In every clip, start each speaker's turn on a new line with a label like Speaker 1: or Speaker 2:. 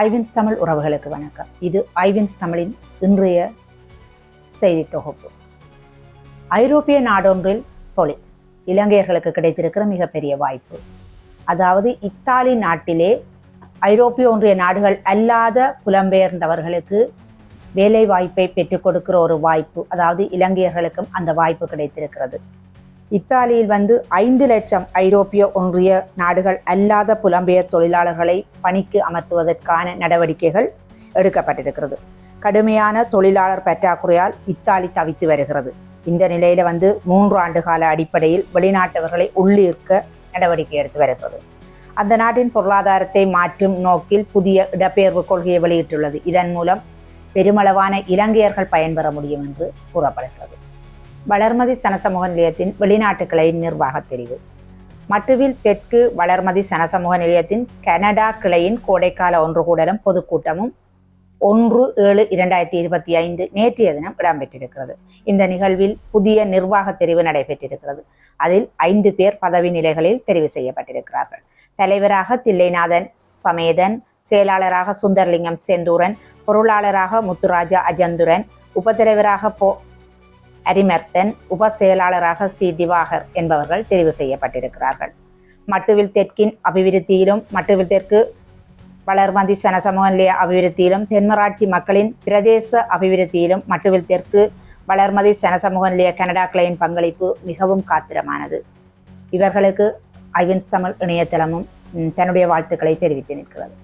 Speaker 1: ஐவின்ஸ் தமிழ் உறவுகளுக்கு வணக்கம். இது ஐவின்ஸ் தமிழின் இன்றைய செய்தி தொகுப்பு. ஐரோப்பிய நாடொன்றில் தொழில் இலங்கையர்களுக்கு கிடைத்திருக்கிற மிகப்பெரிய வாய்ப்பு. அதாவது இத்தாலி நாட்டிலே ஐரோப்பிய ஒன்றிய நாடுகள் அல்லாத புலம்பெயர்ந்தவர்களுக்கு வேலை வாய்ப்பை பெற்றுக் கொடுக்கிற ஒரு வாய்ப்பு அதாவது இலங்கையர்களுக்கும் அந்த வாய்ப்பு கிடைத்திருக்கிறது. இத்தாலியில் வந்து ஐந்து லட்சம் ஐரோப்பிய ஒன்றிய நாடுகள் அல்லாத புலம்பெயர் தொழிலாளர்களை பணிக்கு அமர்த்துவதற்கான நடவடிக்கைகள் எடுக்கப்பட்டிருக்கிறது. கடுமையான தொழிலாளர் பற்றாக்குறையால் இத்தாலி தவித்து வருகிறது. இந்த நிலையில வந்து மூன்று ஆண்டு கால அடிப்படையில் வெளிநாட்டவர்களை உள்ளீர்க்க நடவடிக்கை எடுத்து வருகிறது. அந்த நாட்டின் பொருளாதாரத்தை மாற்றும் நோக்கில் புதிய இடப்பெயர்வு கொள்கையை வெளியிட்டுள்ளது. இதன் மூலம் பெருமளவான இலங்கையர்கள் பயன்பெற முடியும் என்று கூறப்படுகிறது. வளர்மதி சனசமூக நிலையத்தின் வெளிநாட்டு கிளையின் நிர்வாகத் தெரிவு. மட்டுவில் தெற்கு வளர்மதி சனசமூக நிலையத்தின் கனடா கிளையின் கோடைக்கால ஒன்று கூடலும் பொதுக்கூட்டமும் ஒன்று ஏழு இரண்டாயிரத்தி இருபத்தி ஐந்து நேற்றைய தினம் இடம்பெற்றிருக்கிறது. இந்த நிகழ்வில் புதிய நிர்வாக தெரிவு நடைபெற்றிருக்கிறது. அதில் ஐந்து பேர் பதவி நிலைகளில் தெரிவு செய்யப்பட்டிருக்கிறார்கள். தலைவராக தில்லைநாதன் சமேதன் செயலாளராக சுந்தர்லிங்கம் செந்தூரன் பொருளாளராக முத்துராஜா அஜந்துரன் உபத்தலைவராக போ அரிமர்த்தன் உப செயலாளராக சி. திவாகர் என்பவர்கள் தெரிவு செய்யப்பட்டிருக்கிறார்கள். மட்டுவில் தெற்கின் அபிவிருத்தியிலும் மட்டுவில் தெற்கு வளர்மதி சனசமூக நிலைய அபிவிருத்தியிலும் தென்மராட்சி மக்களின் பிரதேச அபிவிருத்தியிலும் மட்டுவில் தெற்கு வளர்மதி சனசமூக நிலைய கனடா கிளையின் பங்களிப்பு மிகவும் காத்திரமானது. இவர்களுக்கு ஐவின்ஸ் தமிழ் இணையதளமும் தன்னுடைய வாழ்த்துக்களை தெரிவித்து நிற்கிறது.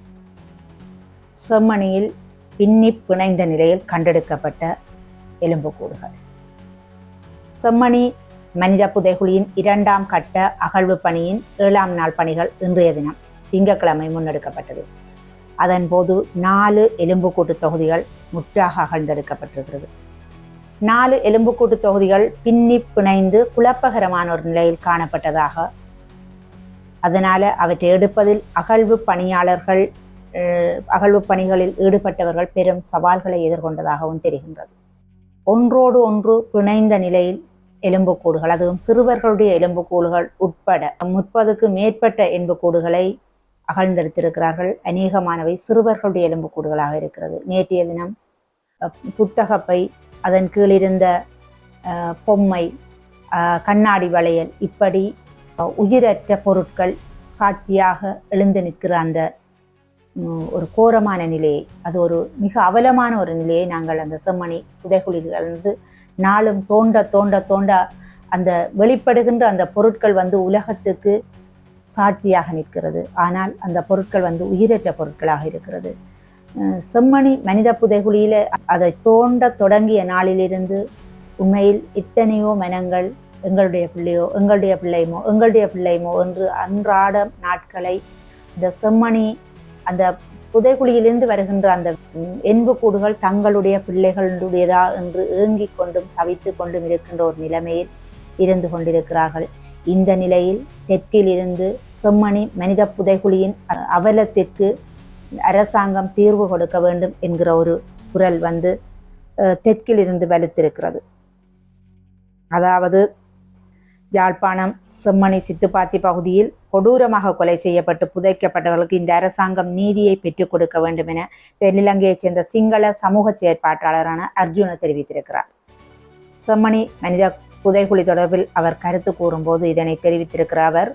Speaker 1: செம்மணியில் பின்னி பிணைந்த நிலையில் கண்டெடுக்கப்பட்ட எலும்புக்கூடுகள். செம்மணி மனித புதைகுழியின் இரண்டாம் கட்ட அகழ்வு பணியின் ஏழாம் நாள் பணிகள் இன்றைய தினம் திங்கட்கிழமை முன்னெடுக்கப்பட்டது. அதன்போது நாலு எலும்புக்கூட்டு தொகுதிகள் முற்றாக அகழ்ந்தெடுக்கப்பட்டிருக்கிறது. நாலு எலும்புக்கூட்டு தொகுதிகள் பின்னி பிணைந்து குழப்பகரமான ஒரு நிலையில் காணப்பட்டதாக அதனால அவற்றை எடுப்பதில் அகழ்வு பணியாளர்கள் அகழ்வு பணிகளில் ஈடுபட்டவர்கள் பெரும் சவால்களை எதிர்கொண்டதாகவும் தெரிகின்றது. ஒன்றோடு ஒன்று பிணைந்த நிலையில் எலும்புக்கூடுகள் அதுவும் சிறுவர்களுடைய எலும்புக்கூடுகள் உட்பட முப்பதுக்கு மேற்பட்ட எலும்புக்கூடுகளை அகழ்ந்தெடுத்திருக்கிறார்கள். அநேகமானவை சிறுவர்களுடைய எலும்புக்கூடுகளாக இருக்கிறது. நேற்றைய தினம் புத்தகப்பை அதன் கீழிருந்த பொம்மை கண்ணாடி வளையல் இப்படி உயிரற்ற பொருட்கள் சாட்சியாக எழுந்து நிற்கிற அந்த ஒரு கோரமான நிலையை அது ஒரு மிக அவலமான ஒரு நிலையை நாங்கள் அந்த செம்மணி புதைகுழிலிருந்து நாளும் தோண்ட தோண்ட தோண்ட அந்த வெளிப்படுகின்ற அந்த பொருட்கள் வந்து உலகத்துக்கு சாட்சியாக நிற்கிறது. ஆனால் அந்த பொருட்கள் வந்து உயிரற்ற பொருட்களாக இருக்கிறது. செம்மணி மனித புதைகுழியில் அதை தோண்ட தொடங்கிய நாளிலிருந்து உண்மையில் எத்தனையோ மனங்கள் எங்களுடைய பிள்ளையோ எங்களுடைய பிள்ளைமோ எங்களுடைய பிள்ளைமோ என்று அன்றாட நாட்களை இந்த செம்மணி அந்த புதைகுழியிலிருந்து வருகின்ற அந்த என்பு கூடுகள் தங்களுடைய பிள்ளைகளுடையதா என்று ஏங்கிக் கொண்டும் தவித்து கொண்டும் இருக்கின்ற ஒரு நிலைமையில் இருந்து கொண்டிருக்கிறார்கள். இந்த நிலையில் தெற்கிலிருந்து செம்மணி மனித புதைகுழியின் அவலத்திற்கு அரசாங்கம் தீர்வு கொடுக்க வேண்டும் என்கிற ஒரு குரல் வந்து தெற்கிலிருந்து வலுத்திருக்கிறது. அதாவது யாழ்ப்பாணம் செம்மணி சித்துப்பாத்தி பகுதியில் கொடூரமாக கொலை செய்யப்பட்டு புதைக்கப்பட்டவர்களுக்கு இந்த அரசாங்கம் நீதியை பெற்றுக் கொடுக்க வேண்டும் என தென்னிலங்கையைச் சேர்ந்த சிங்கள சமூக செயற்பாட்டாளரான அர்ஜுன தெரிவித்திருக்கிறார். செம்மணி மனித புதைகுழி தொடர்பில் அவர் கருத்து கூறும்போது இதனை தெரிவித்திருக்கிற அவர்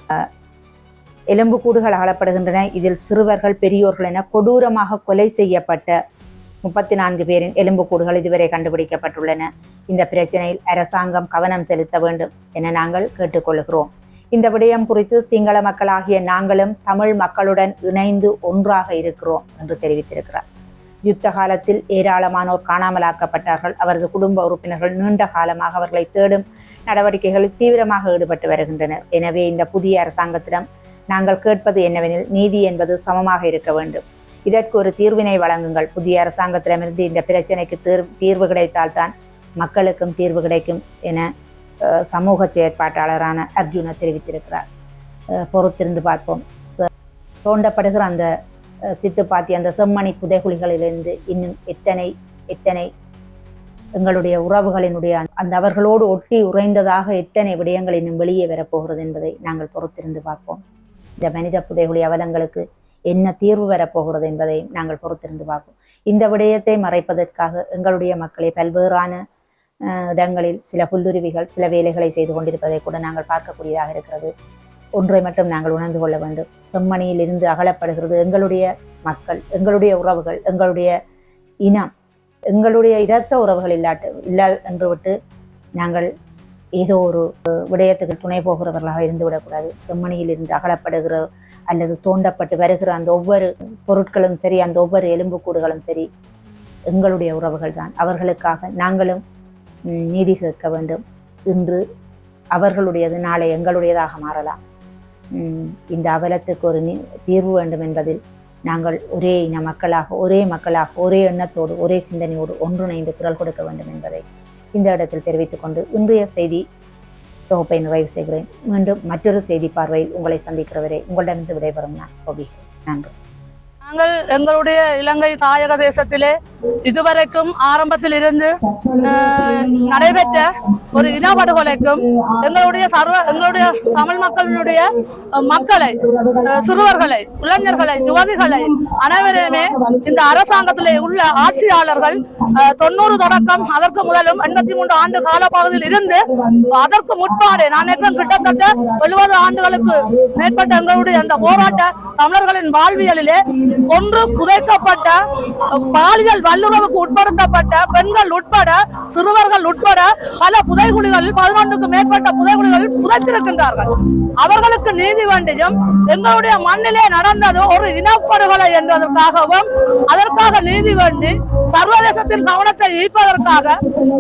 Speaker 1: எலும்புக்கூடுகள் அகலப்படுகின்றன இதில் சிறுவர்கள் பெரியோர்கள் என கொடூரமாக கொலை செய்யப்பட்ட முப்பத்தி நான்கு பேரின் எலும்புக்கூடுகள் இதுவரை கண்டுபிடிக்கப்பட்டுள்ளன. இந்த பிரச்சனையில் அரசாங்கம் கவனம் செலுத்த வேண்டும் என நாங்கள் கேட்டுக்கொள்கிறோம். இந்த விடயம் குறித்து சிங்கள மக்களாகிய நாங்களும் தமிழ் மக்களுடன் இணைந்து ஒன்றாக இருக்கிறோம் என்று தெரிவித்திருக்கிறார். யுத்த காலத்தில் ஏராளமானோர் காணாமலாக்கப்பட்டார்கள். அவரது குடும்ப உறுப்பினர்கள் நீண்ட காலமாக அவர்களை தேடும் நடவடிக்கைகளில் தீவிரமாக ஈடுபட்டு வருகின்றனர். எனவே இந்த புதிய அரசாங்கத்திடம் நாங்கள் கேட்பது என்னவெனில் நீதி என்பது சமமாக இருக்க வேண்டும். இதற்கு ஒரு தீர்வினை வழங்குங்கள். புதிய அரசாங்கத்திடமிருந்து இந்த பிரச்சனைக்கு தீர் தீர்வு கிடைத்தால்தான் மக்களுக்கும் தீர்வு கிடைக்கும் என சமூக செயற்பாட்டாளரான அர்ஜுன தெரிவித்திருக்கிறார். அஹ், பொறுத்திருந்து பார்ப்போம். ச- தோண்டப்படுகிற அந்த சித்து சித்துப்பாத்தி அந்த செம்மணி புதைகுழிகளிலிருந்து இன்னும் எத்தனை எத்தனை எங்களுடைய உறவுகளினுடைய அந்த அவர்களோடு ஒட்டி உறைந்ததாக எத்தனை விடயங்கள் இன்னும் வெளியே வரப்போகிறது என்பதை நாங்கள் பொறுத்திருந்து பார்ப்போம். இந்த மனித புதைகுழி அவலங்களுக்கு என்ன தீர்வு வரப்போகிறது என்பதை நாங்கள் பொறுத்திருந்து பார்ப்போம். இந்த விடயத்தை மறைப்பதற்காக எங்களுடைய மக்களை பல்வேறான இடங்களில் சில புல்லுருவிகள் சில வேலைகளை செய்து கொண்டிருப்பதை கூட நாங்கள் பார்க்கக்கூடியதாக இருக்கிறது. ஒன்றை மட்டும் நாங்கள் உணர்ந்து கொள்ள வேண்டும். செம்மணியில் இருந்து அகலப்படுகிறது எங்களுடைய மக்கள் எங்களுடைய உறவுகள் எங்களுடைய இனம் எங்களுடைய இரத்த உறவுகள் இல்லாட்டு இல்லை என்று விட்டு நாங்கள் ஏதோ ஒரு விடயத்துக்கு துணை போகிறவர்களாக இருந்துவிடக்கூடாது செம்மணியில் இருந்து அகலப்படுகிற அல்லது தோண்டப்பட்டு வருகிற அந்த ஒவ்வொரு பொருட்களும் சரி அந்த ஒவ்வொரு எலும்புக்கூடுகளும் சரி எங்களுடைய உறவுகள் தான். அவர்களுக்காக நாங்களும் நீதி கேட்க வேண்டும். இன்று அவர்களுடையது நாளை எங்களுடையதாக மாறலாம். இந்த அவலத்துக்கு ஒரு நீ- தீர்வு வேண்டும் என்பதில் நாங்கள் ஒரே இன மக்களாக ஒரே மக்களாக ஒரே எண்ணத்தோடு ஒரே சிந்தனையோடு ஒன்றிணைந்து குரல் கொடுக்க வேண்டும் என்பதை இந்த இடத்தில் தெரிவித்துக் கொண்டு இன்றைய செய்தி தொகுப்பை நிறைவு செய்கிறேன். மீண்டும் மற்றொரு செய்தி பார்வையில் உங்களை சந்திக்கிறவரை உங்களிடமிருந்து விடைபெறும் நான் நன்றி.
Speaker 2: நாங்கள் எங்களுடைய இலங்கை தாயக தேசத்திலே இதுவரைக்கும் ஆரம்பத்தில் இருந்து நடைபெற்ற ஒரு இனப்படுகொலைக்கும் எங்களுடைய சர்வ எங்களுடைய தமிழ் மக்களுடைய மக்களை சிறுவர்களை இளைஞர்களை யுவதிகளை அனைவரையுமே இந்த அரசாங்கத்திலே உள்ள ஆட்சியாளர்கள் தொண்ணூறு தொடக்கம் அதற்கு முதலும் எண்பத்தி மூன்று ஆண்டு காலப்பகுதியில் இருந்து அதற்கு முற்பாடு நான் கிட்டத்தட்ட எழுபது ஆண்டுகளுக்கு மேற்பட்ட எங்களுடைய அந்த போராட்ட தமிழர்களின் வாழ்வியலிலே ஒன்று புதைக்கப்பட்ட பாலியல் வல்லுறவுக்கு உட்படுத்தப்பட்ட பெண்கள் உட்பட சிறுவர்கள் உட்பட பல புதைகுழிகளில் பதினொன்றுக்கு மேற்பட்ட புதைகுழிகளில் புதைத்திருக்கின்றார்கள். அவர்களுக்கு நீதி வேண்டியும் எங்களுடைய மண்ணிலே நடந்தது ஒரு இனப்படுகொலை என்பதற்காகவும் அதற்காக நீதி வேண்டி சர்வதேசத்தின் கவனத்தை ஈர்ப்பதற்காக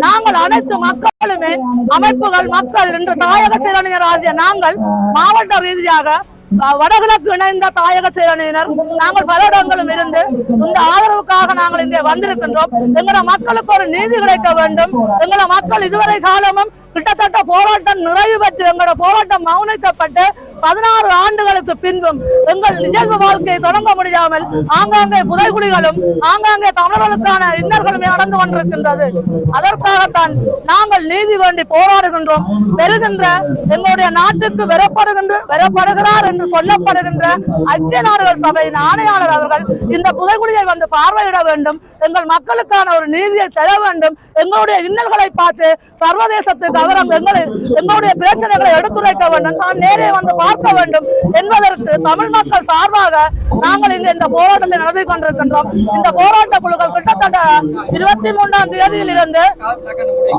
Speaker 2: நாங்கள் அனைத்து மக்களுமே அமைப்புகள் மக்கள் என்று தாயக செயலணியர் ஆகிய நாங்கள் மாவட்ட ரீதியாக வடகிழக்கு இணைந்த தாயக சேரணியினர் நாங்கள் பல இடங்களும் இருந்து இந்த ஆதரவுக்காக நாங்கள் இங்கே வந்திருக்கின்றோம். எங்கள மக்களுக்கு ஒரு நீதி கிடைக்க வேண்டும். எங்கள மக்கள் இதுவரை காலமும் கிட்டத்தட்ட போராட்டம் நிறைவு பெற்று எங்களோட போராட்டம் மௌனிக்கப்பட்டு பதினாறு ஆண்டுகளுக்கு பின்பும் எங்கள் நிகழ்வு வாழ்க்கையை தொடங்க முடியாமல் ஆங்காங்கே புதைகுடிகளும் ஆங்காங்கே தமிழர்களுக்கான இன்னர்களுமே நடந்து கொண்டிருக்கின்றது. அதற்காகத்தான் நாங்கள் நீதி வேண்டி போராடுகின்றோம். பெறுகின்ற எங்களுடைய நாட்டுக்கு வெறப்படுகின்ற வெறப்படுகிறார் என்று சொல்லப்படுகின்ற ஐக்கிய நாடுகள் சபையின் ஆணையாளர் அவர்கள் இந்த புதைகுடியை வந்து பார்வையிட வேண்டும். எங்கள் மக்களுக்கான ஒரு நீதியை தர வேண்டும். எங்களுடைய இன்னல்களை பார்த்து சர்வதேசத்துக்கு அவரம் எங்களை எங்களுடைய பிரச்சனைகளை எடுத்துரைக்க வேண்டும் தான் நேரே வந்து பார்க்க வேண்டும் என்பதற்கு தமிழ் மக்கள் சார்பாக நாங்கள் இங்கு இந்த போராட்டத்தை நடத்தி கொண்டிருக்கின்றோம். இந்த போராட்ட குழுக்கள் கிட்டத்தட்ட இருபத்தி மூன்றாம் தேதியில் இருந்து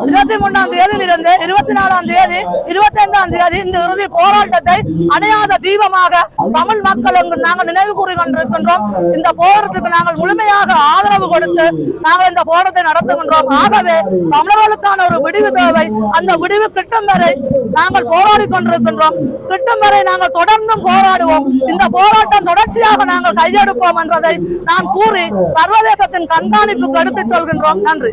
Speaker 2: இருபத்தி மூன்றாம் தேதியில் இருந்து இருபத்தி நாலாம் தேதி இருபத்தி ஐந்தாம் தேதி இந்த இறுதி போராட்டத்தை அணையாத தீபமாக தமிழ் மக்கள் நாங்கள் நினைவு கூறி கொண்டிருக்கின்றோம். இந்த போராட்டத்துக்கு நாங்கள் முழுமையாக ஆதரவு கொடுத்து நாங்கள் இந்த போராட்டத்தை நடத்துகின்றோம். ஆகவே தமிழர்களுக்கான ஒரு விடிவு தேவை. அந்த முடிவு கிட்டும் வரை நாங்கள் போராடி கொண்டிருக்கின்றோம். கிட்டும் வரை நாங்கள் தொடர்ந்தும் போராடுவோம். இந்த போராட்டம் தொடர்ச்சியாக நாங்கள் கையெடுப்போம் என்பதை நான் கூறி சர்வதேசத்தின் கண்காணிப்புக்கு எடுத்துச் சொல்கின்றோம். நன்றி.